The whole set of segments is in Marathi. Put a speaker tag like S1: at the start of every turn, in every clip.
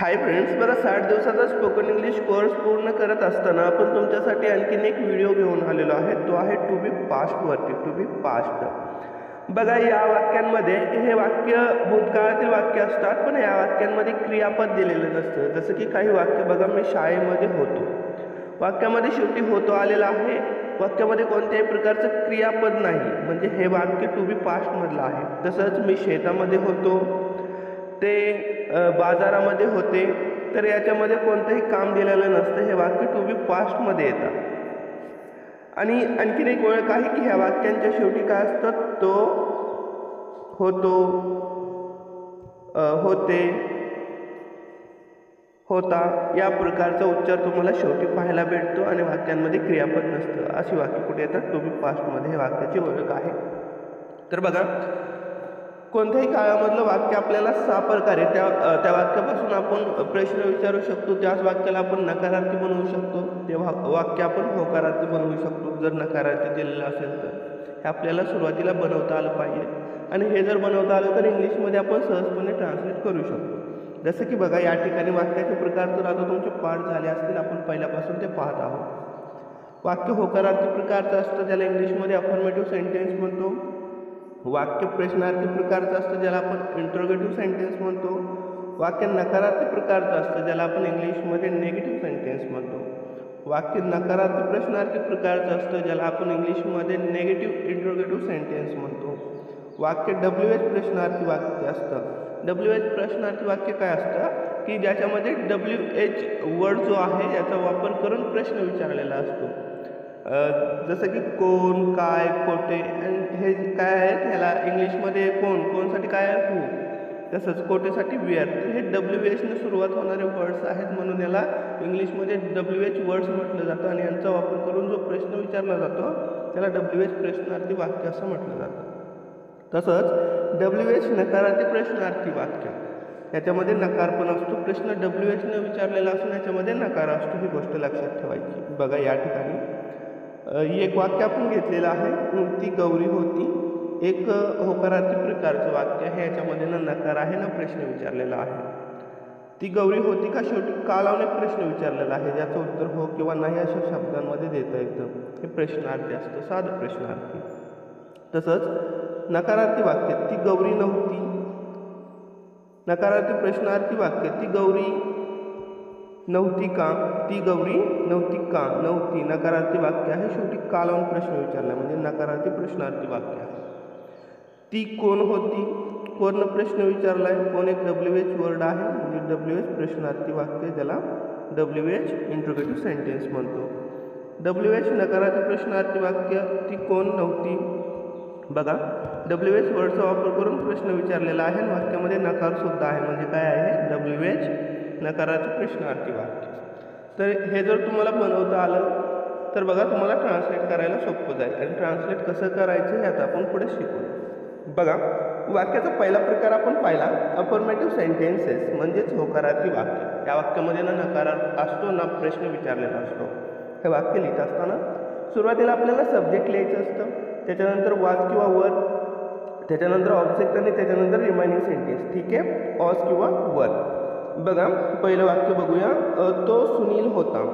S1: हाय फ्रेंड्स बरं साठ दिवसाचा स्पोकन इंग्लिश कोर्स पूर्ण करत असताना आपण तुमच्यासाठी आणखीन एक व्हिडिओ घेऊन आलेलो आहे. तो आहे टू बी पास्टवरती टू बी पास्ट बघा या वाक्यांमध्ये हे वाक्य भूतकाळातील वाक्य असतात पण या वाक्यांमध्ये क्रियापद दिलेलं नसतं. जसं की काही वाक्य बघा मी शाळेमध्ये होतो. वाक्यामध्ये शेवटी होतो आलेला आहे. वाक्यामध्ये कोणत्याही प्रकारचं क्रियापद नाही. म्हणजे हे वाक्य टू बी पास्टमधलं आहे. तसंच मी शेतामध्ये होतो. ते बाजारामध्ये होते तर याच्यामध्ये कोणतंही काम दिलेलं नसतं. हे वाक्य टू बी पास्टमध्ये येतात आणि आणखीन एक ओळख आहे की ह्या वाक्यांच्या शेवटी काय असतं? तो होतो होते होता. या प्रकारचा उच्चार तुम्हाला शेवटी पाहायला भेटतो आणि वाक्यांमध्ये क्रियापद नसतं. अशी वाक्य कुठे येतात? टू बी पास्टमध्ये हे वाक्याची ओळख आहे. तर बघा कोणत्याही काळामधलं वाक्य आपल्याला सहा प्रकारे त्या त्या वाक्यापासून आपण प्रश्न विचारू शकतो त्याच वाक्याला आपण नकारार्थी बनवू शकतो ते वा वाक्य आपण होकारार्थी बनवू शकतो जर नकारार्थी दिलेलं असेल तर. हे आपल्याला सुरुवातीला बनवता आलं पाहिजे. आणि हे जर बनवता आलं तर इंग्लिशमध्ये आपण सहजपणे ट्रान्सलेट करू शकतो. जसं की बघा या ठिकाणी वाक्याचे प्रकार तर आता तुमचे पाठ झाले असतील आपण पहिल्यापासून ते पाहत आहोत. वाक्य होकारार्थी प्रकारचं असतं ज्याला इंग्लिशमध्ये अफर्मेटिव्ह सेंटेन्स म्हणतो. वाक्य प्रश्नार्थी प्रकारचं असतं ज्याला आपण इंट्रोगेटिव्ह सेंटेन्स म्हणतो. वाक्य नकारार्थी प्रकारचं असतं ज्याला आपण इंग्लिशमध्ये नेगेटिव्ह सेंटेन्स म्हणतो. वाक्य नकारार्थी प्रश्नार्थी प्रकारचं असतं ज्याला आपण इंग्लिशमध्ये नेगेटिव्ह इंट्रोगेटिव्ह सेंटेन्स म्हणतो. वाक्य डब्ल्यू एच प्रश्नार्थी वाक्य असतं. डब्ल्यू एच प्रश्नार्थी वाक्य काय असतं? की ज्याच्यामध्ये डब्ल्यू एच वर्ड जो आहे याचा वापर करून प्रश्न विचारलेला असतो. जसं की कोण काय कोटे आणि हे काय आहेत ह्याला इंग्लिशमध्ये कोण कोणसाठी काय आहे? हू तसंच कोठेसाठी वेअर हे डब्ल्यू एचने सुरुवात होणारे वर्ड्स आहेत म्हणून याला इंग्लिशमध्ये डब्ल्यू एच वर्ड्स म्हटलं जातं आणि यांचा वापर करून जो प्रश्न विचारला जातो त्याला डब्ल्यू एच प्रश्नार्थी वाक्य असं म्हटलं जातं. तसंच डब्ल्यू एच नकारार्थी प्रश्नार्थी वाक्य. याच्यामध्ये नकार पण असतो. प्रश्न डब्ल्यू एचने विचारलेला असून याच्यामध्ये नकार असतो ही गोष्ट लक्षात ठेवायची. बघा या ठिकाणी. एक वाक्य आपण घेतलेलं आहे. ती गौरी होती. एक होकारार्थी प्रकारचं वाक्य आहे. याच्यामध्ये ना नकार आहे ना प्रश्न विचारलेला आहे. ती गौरी होती का शेवटी? का लावून एक प्रश्न विचारलेला आहे? ज्याचं उत्तर हो किंवा नाही अशा शब्दांमध्ये देता येतं. हे प्रश्नार्थी असतं. साधं प्रश्नार्थी. तसंच नकारार्थी वाक्य ती गौरी नव्हती. नकारार्थी प्रश्नार्थी वाक्य ती गौरी नव्हती का ती गौरी नव्हती का नव्हती नकारार्थी वाक्य आहे. शेवटी का लावून प्रश्न विचारला नकारार्थी प्रश्नार्थी वाक्य ती कोण होती? कोण प्रश्न विचारलाय? कोण एक डब्ल्यू एच वर्ड म्हणजे डब्ल्यू एच प्रश्नार्थी वाक्य ज्याला डब्ल्यू एच इंट्रोगेटिव्ह सेंटेन्स म्हणतो. डब्ल्यू एच नकारार्थी प्रश्नार्थी वाक्य, ती कोण नव्हती? बघा डब्ल्यू एच वर्डचा वापर करून प्रश्न विचारलेला आहे आणि वाक्यामध्ये नकारसुद्धा आहे. म्हणजे काय आहे? डब्ल्यू एच नकाराचं प्रश्नार्थी वाक्य. तर हे जर तुम्हाला बनवता आलं तर बघा तुम्हाला ट्रान्सलेट करायला सोपं जाईल. आणि ट्रान्सलेट कसं करायचं हे आता आपण पुढे शिकू. बघा वाक्याचा पहिला प्रकार आपण पाहिला अफर्मेटिव्ह सेंटेन्सेस म्हणजेच होकारार्थी वाक्य. या वाक्यामध्ये ना नकार असतो ना प्रश्न विचारलेला असतो. हे वाक्य लिहित असताना सुरुवातीला आपल्याला सब्जेक्ट लिहायचं असतं. त्याच्यानंतर वाज किंवा वर त्याच्यानंतर ऑब्जेक्ट आणि त्याच्यानंतर रिमायनिंग सेंटेन्स ठीक आहे? ऑस किंवा वर बघा पहिलं वाक्य बघूया. तो सुनील होता.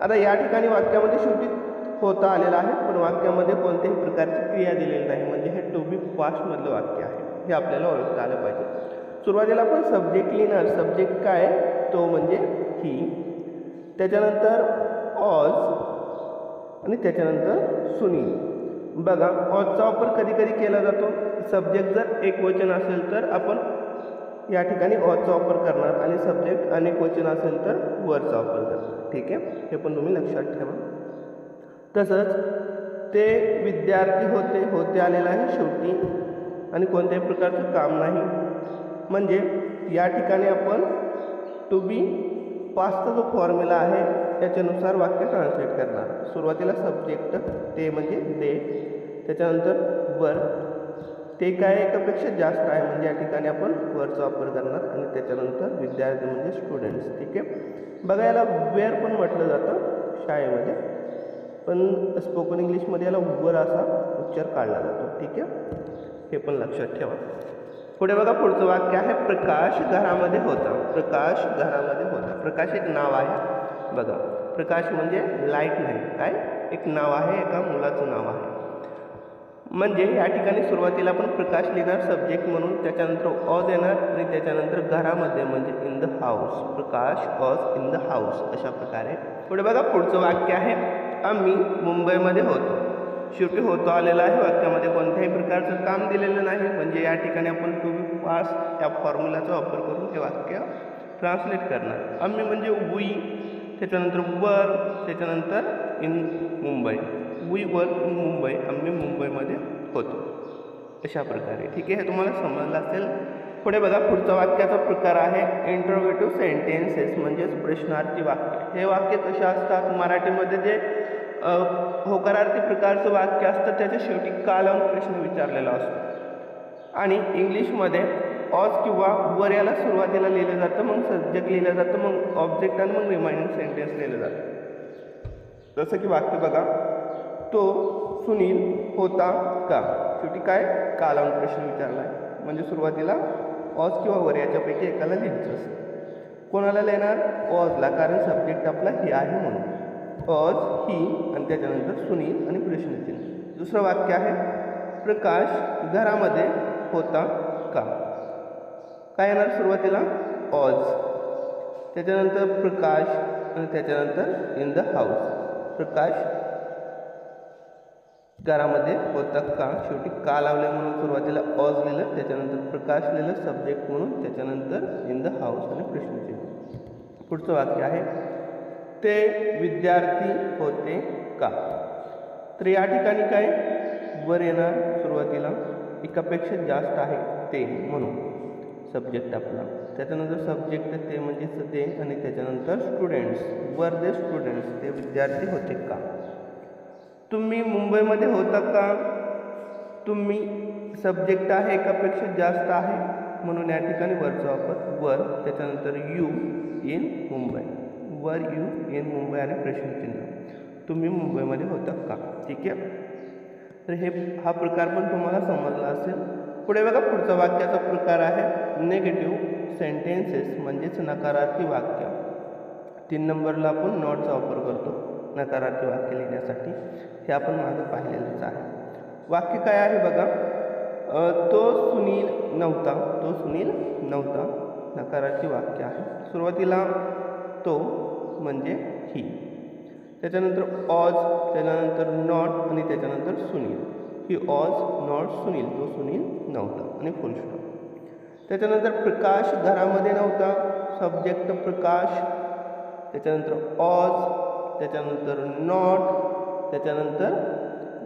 S1: आता या ठिकाणी वाक्यामध्ये शेवटी होता आलेला आहे पण वाक्यामध्ये कोणत्याही प्रकारची क्रिया दिलेली नाही. म्हणजे हे टू बी पास्टमधलं वाक्य आहे. हे आपल्याला ओळखता आलं पाहिजे. सुरुवातीला आपण सब्जेक्ट लिहिणार सब्जेक्ट काय? तो म्हणजे ही त्याच्यानंतर ऑज आणि त्याच्यानंतर सुनील. बघा ऑजचा वापर कधी कधी केला जातो. सब्जेक्ट जर एक वचन असेल तर आपण या ठिकाणी ऑचा वापर करणार आणि सब्जेक्ट अनेक वचन असेल तर वरचा वापर करणार. ठीक आहे? हे पण तुम्ही लक्षात ठेवा. तसंच ते विद्यार्थी होते होते आलेलं आहे शेवटी आणि कोणत्याही प्रकारचं काम नाही. म्हणजे या ठिकाणी आपण टू बी पाचचा जो फॉर्म्युला आहे त्याच्यानुसार वाक्य ट्रान्सलेट करणार. सुरुवातीला सब्जेक्ट ते म्हणजे दे त्याच्यानंतर वर ते काय एकापेक्षा जास्त आहे म्हणजे या ठिकाणी आपण वरचा वापर करणार आणि त्याच्यानंतर विद्यार्थी म्हणजे स्टुडंट्स ठीक आहे? बघा याला वेअर पण म्हटलं जातं शाळेमध्ये. पण स्पोकन इंग्लिशमध्ये याला वर असा उच्चार काढला जातो ठीक आहे? हे पण लक्षात ठेवा. पुढे बघा पुढचं वाक्य आहे प्रकाश घरामध्ये होता. प्रकाश घरामध्ये होता. प्रकाश एक नाव आहे. बघा प्रकाश म्हणजे लाइट नाही. काय? एक नाव आहे एका मुलाचं नाव आहे. म्हणजे या ठिकाणी सुरुवातीला आपण प्रकाश लिहिणार सब्जेक्ट म्हणून त्याच्यानंतर ऑज येणार आणि त्याच्यानंतर घरामध्ये म्हणजे in the house Prakash was in the house अशा प्रकारे. पुढे बघा पुढचं वाक्य आहे आम्ही मुंबईमध्ये होतो. शेवटी होतो आलेला आहे वाक्यामध्ये. कोणत्याही प्रकारचं काम दिलेलं नाही. म्हणजे या ठिकाणी आपण टू बी पास या फॉर्म्युलाचा वापर करून ते वाक्य ट्रान्सलेट करणार. आम्ही म्हणजे वी त्याच्यानंतर वर त्याच्यानंतर in Mumbai. We were in Mumbai आम्ही मुंबईमध्ये होतो. अशा प्रकारे. ठीक आहे? हे तुम्हाला समजलं असेल. पुढे बघा पुढचा वाक्याचा प्रकार आहे. इंट्रोगेटिव्ह सेंटेन्सेस म्हणजेच प्रश्नार्थी वाक्य. हे वाक्य कसे असतात? मराठीमध्ये जे होकारार्थी प्रकारचं वाक्य असतं त्याच्या शेवटी का लावून प्रश्न विचारलेला असतो. आणि इंग्लिशमध्ये ऑज किंवा वर याला सुरुवातीला लिहिलं जातं मग सब्जेक्ट लिहिलं जातं मग ऑब्जेक्ट आणि मग रिमाइंडिंग सेंटेन्स लिहिलं जातं. जसं की वाक्य बघा. तो सुनील होता का? शेवटी काय? का लावून प्रश्न विचारला आहे म्हणजे सुरुवातीला ऑज किंवा वर याच्यापैकी एकाला लिहायचं असतं. कोणाला लिहिणार? ऑजला कारण सब्जेक्ट आपला ही आहे म्हणून. ऑज ही आणि त्याच्यानंतर सुनील आणि प्रश्नचिन्ह. दुसरं वाक्य आहे प्रकाश घरामध्ये होता का? काय येणार सुरुवातीला? ऑज त्याच्यानंतर प्रकाश आणि त्याच्यानंतर इन द हाऊस प्रकाश घरामध्ये होता का? शेवटी का लावले म्हणून सुरुवातीला ऑज लिहिलं त्याच्यानंतर प्रकाश लिहिलं सब्जेक्ट म्हणून त्याच्यानंतर इन द हाऊस आणि प्रश्नचिन्ह. पुढचं वाक्य आहे ते विद्यार्थी होते का? तर या ठिकाणी काय? वर येणार सुरुवातीला एकापेक्षा जास्त आहे ते म्हणून. सब्जेक्ट आपला. त्याच्यानंतर सब्जेक्ट ते म्हणजेच ते आणि त्याच्यानंतर स्टुडंट्स वर दे स्टुडंट्स ते विद्यार्थी होते का? तुम्ही मुंबईमध्ये होता का? तुम्ही सब्जेक्ट आहे एकापेक्षा जास्त आहे? म्हणून या ठिकाणी वरचा वापर वर त्याच्यानंतर you in Mumbai. Were you in Mumbai आणि प्रश्नचिन्ह. तुम्ही मुंबईमध्ये होता का? ठीक आहे? तर हे हा प्रकार पण तुम्हाला समजला असेल. पुढे बघा पुढचा वाक्याचा प्रकार आहे. नेगेटिव्ह सेंटेन्सेस म्हणजेच नकारार्थी वाक्य. तीन नंबरला आपण नॉटचा वापर करतो. नकारार्थी वाक्य लिहिण्यासाठी हे आपण मागं पाहिलेलंच आहे. वाक्य काय आहे बघा? तो सुनील नव्हता तो सुनील नव्हता. नकारार्थी वाक्य आहे. सुरुवातीला तो म्हणजे ही. त्याच्यानंतर ऑज त्याच्यानंतर नॉट आणि त्याच्यानंतर Sunil. He was not Sunil. तो सुनील नव्हता आणि फुल स्टॉप त्याच्यानंतर प्रकाश घरामध्ये नव्हता. सब्जेक्ट प्रकाश. त्याच्यानंतर ऑज त्याच्यानंतर नॉट त्याच्यानंतर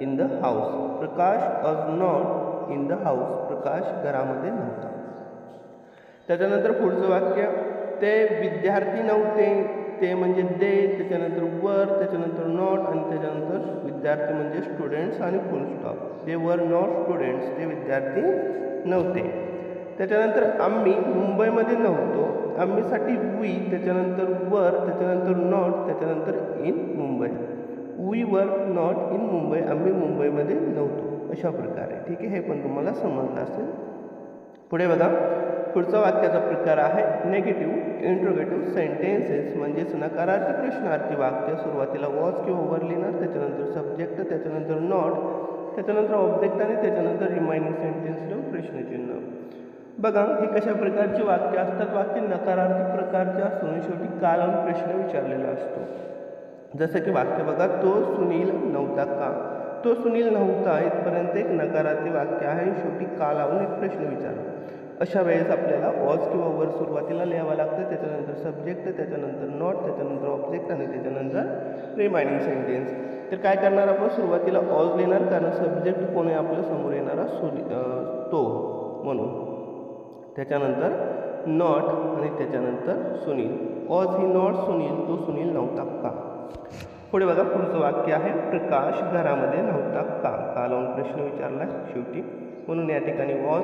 S1: in the house Prakash was not in the house Prakash घरामध्ये नव्हता. त्याच्यानंतर पुढचं वाक्य ते विद्यार्थी नव्हते. ते म्हणजे दे त्याच्यानंतर वर त्याच्यानंतर नॉट आणि त्याच्यानंतर विद्यार्थी म्हणजे स्टुडंट्स आणि फुल stop they were not students ते विद्यार्थी नव्हते. त्याच्यानंतर आम्ही मुंबईमध्ये नव्हतो. आम्हीसाठी वी त्याच्यानंतर वर त्याच्यानंतर नॉट त्याच्यानंतर in Mumbai. We were not in Mumbai आम्ही मुंबईमध्ये नव्हतो अशा प्रकारे. ठीक आहे? हे पण तुम्हाला समजलं असेल. पुढे बघा. पुढचा वाक्याचा प्रकार आहे नेगेटिव्ह इंट्रोगेटिव्ह सेंटेन्सेस म्हणजेच नकारार्थी प्रश्नार्थी वाक्य. सुरुवातीला वॉच किंवा वर लिहिणार त्याच्यानंतर सब्जेक्ट त्याच्यानंतर नॉट त्याच्यानंतर ऑब्जेक्ट आणि त्याच्यानंतर रिमाइनिंग सेंटेन्स लिहून प्रश्नचिन्ह. बघा हे कशा प्रकारची वाक्य असतात? वाक्य नकारार्थी प्रकारचे असून शेवटी काल लावून प्रश्न विचारलेला असतो. जसं की वाक्य बघा तो सुनील नव्हता का? तो सुनील नव्हता इथपर्यंत एक नकारार्थी वाक्य आहे शेवटी का लावून एक प्रश्न विचारला अशा वेळेस आपल्याला ऑज किंवा वर सुरुवातीला लिहावं लागतं त्याच्यानंतर सब्जेक्ट त्याच्यानंतर नॉट त्याच्यानंतर ऑब्जेक्ट आणि त्याच्यानंतर रिमाइंडिंग सेंटेन्स तर काय करणार आपण? सुरुवातीला ऑज लिहिणार कारण सब्जेक्ट कोणी आपल्यासमोर येणारा सुनी तो म्हणून. त्याच्यानंतर नॉट आणि त्याच्यानंतर Sunil. Was he not Sunil तो सुनील नव्हता का? पुढे बघा पुढचं वाक्य आहे प्रकाश घरामध्ये नव्हता का? का लावून प्रश्न विचारला शेवटी. म्हणून या ठिकाणी वॉज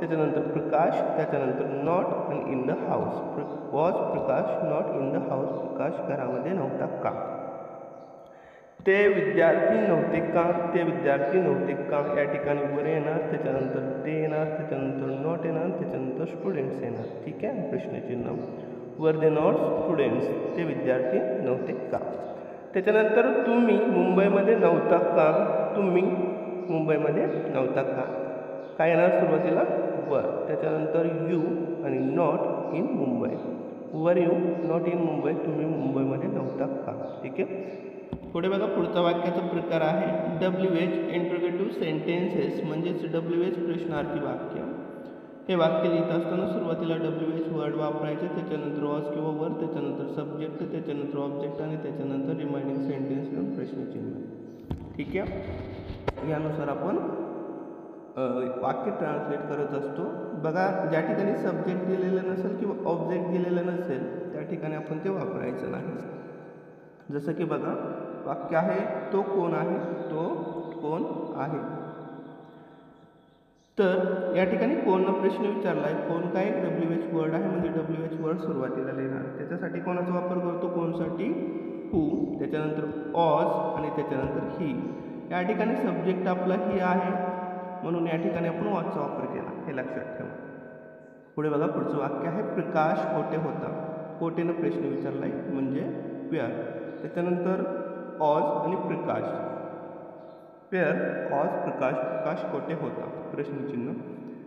S1: त्याच्यानंतर प्रकाश त्याच्यानंतर नॉट आणि इन द हाऊस प्र was Prakash not in the house Prakash घरामध्ये नव्हता का? ते विद्यार्थी नव्हते का? ते विद्यार्थी नव्हते का? या ठिकाणी वर येणार त्याच्यानंतर ते येणार त्याच्यानंतर नॉट येणार त्याच्यानंतर स्टुडंट्स येणार. ठीक आहे? प्रश्नचिन्ह. वर दे नॉट स्टुडंट्स ते विद्यार्थी नव्हते का? त्याच्यानंतर तुम्ही मुंबईमध्ये नव्हता का? तुम्ही मुंबईमध्ये नव्हता का? काय येणार सुरुवातीला? वर त्याच्यानंतर यू आणि not in Mumbai. Were you not in Mumbai? तुम्ही मुंबईमध्ये नव्हता का? ठीक आहे? पुढे बघा पुढचा वाक्याचा प्रकार आहे. डब्ल्यू एच इंट्रोगेटिव्ह सेंटेन्सेस म्हणजेच डब्ल्यू एच प्रश्नार्थी वाक्य. हे वाक्य लिहित असताना सुरुवातीला डब्ल्यू एच वर्ड वापरायचे त्याच्यानंतर वॉज किंवा वर त्याच्यानंतर सब्जेक्ट त्याच्यानंतर ऑब्जेक्ट आणि त्याच्यानंतर रिमाइंडिंग सेंटेन्स घेऊन प्रश्नचिन्ह. ठीक आहे? यानुसार आपण वाक्य ट्रान्सलेट करत असतो. बघा ज्या ठिकाणी सब्जेक्ट दिलेलं नसेल किंवा ऑब्जेक्ट दिलेलं नसेल त्या ठिकाणी आपण ते वापरायचं नाही. जसं की बघा वाक्य आहे तो कोण आहे? तो कोण आहे? तर या ठिकाणी कोणनं प्रश्न विचारला आहे कोण काय डब्ल्यू एच वर्ड आहे? म्हणजे डब्ल्यू एच वर्ड सुरुवातीला लिहिणार. त्याच्यासाठी कोणाचा वापर करतो? कोणसाठी? हू त्याच्यानंतर ऑज आणि त्याच्यानंतर ही या ठिकाणी सब्जेक्ट आपला ही आहे. म्हणून या ठिकाणी आपण वॉचचा वापर केला. हे लक्षात ठेवा. पुढे बघा पुढचं वाक्य आहे प्रकाश कोठे होता? कोठेनं प्रश्न विचारला आहे म्हणजे प्यार त्याच्यानंतर ऑज आणि प्रकाश. पेअर ऑज प्रकाश प्रकाश कोठे होता? प्रश्नचिन्ह.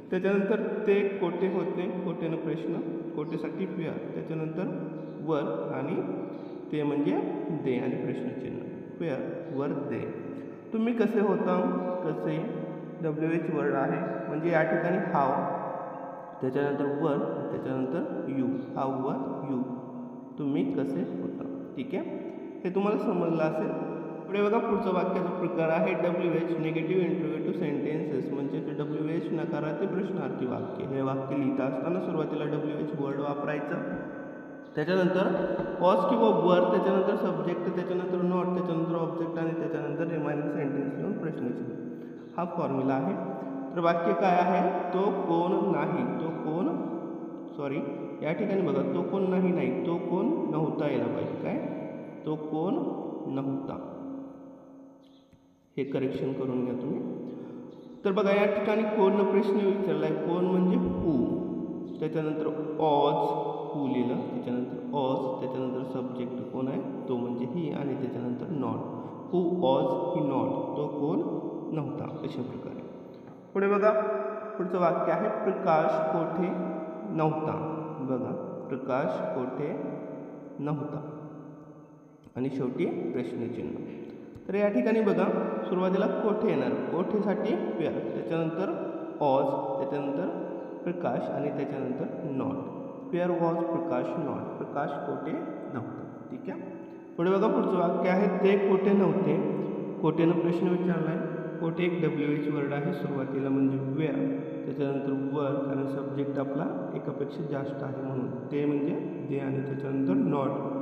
S1: त्याच्यानंतर ते कोठे होते? कोठेनं प्रश्न. कोठेसाठी पेअर? त्याच्यानंतर वर आणि ते म्हणजे दे आणि प्रश्नचिन्ह. पेअर वर दे. तुम्ही कसे होता? कसे? डब्ल्यू एच वर्ड आहे. म्हणजे या ठिकाणी हाव. त्याच्यानंतर वर त्याच्यानंतर यू. How were you. तुम्ही कसे होता? ठीक आहे? हे तुम्हाला समजलं असेल. पुढे बघा पुढचा वाक्याचा प्रकार आहे W H negative interrogative sentences म्हणजे ते डब्ल्यू एच नकारार्थी प्रश्नार्थी वाक्य. हे वाक्य लिहिता असताना सुरुवातीला डब्ल्यू एच वर्ड वापरायचं. त्याच्यानंतर पॉज किंवा वर त्याच्यानंतर सब्जेक्ट त्याच्यानंतर नॉट त्याच्यानंतर ऑब्जेक्ट आणि त्याच्यानंतर रिमाइनिंग सेंटेन्स घेऊन प्रश्नचिन्ह हा फॉर्म्युला आहे. तर वाक्य काय आहे? तो कोण नाही तो कोण? सॉरी या ठिकाणी बघा तो कोण नाही नाही तो कोण नव्हता यायला पाहिजे. काय? तो कोण? नव्हता हे करेक्शन करून घ्या तुम्ही. तर बघा या ठिकाणी कोण प्रश्न विचारला आहे कोण म्हणजे हू त्याच्यानंतर ऑज हू लिहिलं. त्याच्यानंतर ऑज त्याच्यानंतर सब्जेक्ट कोण आहे? तो म्हणजे ही आणि त्याच्यानंतर नॉट हू ऑज ही नॉट तो कोण? नव्हता. अशा प्रकारे. पुढे बघा. पुढचं वाक्य आहे प्रकाश कोठे? नव्हता. बघा प्रकाश कोठे? नव्हता. आणि शेवटी प्रश्नचिन्ह. तर या ठिकाणी बघा सुरुवातीला कोठे येणार? कोठेसाठी पेअर त्याच्यानंतर ऑज त्याच्यानंतर प्रकाश आणि त्याच्यानंतर not where was Prakash not Prakash कोठे नव्हतं? ठीक आहे? पुढे बघा पुढचं वाक्य आहे ते? कोठे नव्हते? कोठेनं प्रश्न विचारला आहे कोठे एक डब्ल्यू एच वर्ड आहे सुरुवातीला म्हणजे वेअर त्याच्यानंतर वर कारण सब्जेक्ट आपला एकापेक्षा जास्त आहे म्हणून. ते म्हणजे दे आणि त्याच्यानंतर नॉट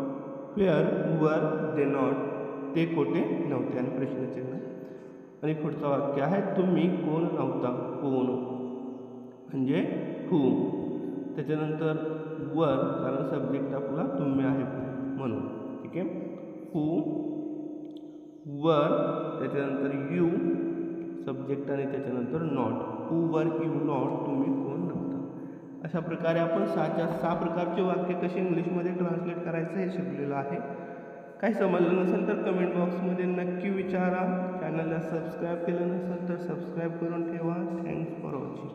S1: वेअर वर दे नॉट ते कोठे नव्हते आणि प्रश्नचिन्ह आणि पुढचं वाक्य आहे तुम्ही कोण नव्हता? कोण? म्हणजे हू त्याच्यानंतर वर कारण सब्जेक्ट आपला तुम्ही आहे म्हणून. ठीक आहे? हू वर त्याच्यानंतर यू सब्जेक्ट आणि त्याच्यानंतर not who were you not तुम्ही कोण अशा प्रकारे आपण सहाच्या सहा प्रकारचे वाक्य कसे इंग्लिशमध्ये ट्रान्सलेट करायचं हे शिकलेलं आहे. काही समजलं नसेल तर कमेंट बॉक्समध्ये नक्की विचारा. चॅनलला सबस्क्राईब केलं नसेल तर सबस्क्राईब करून ठेवा. Thanks for watching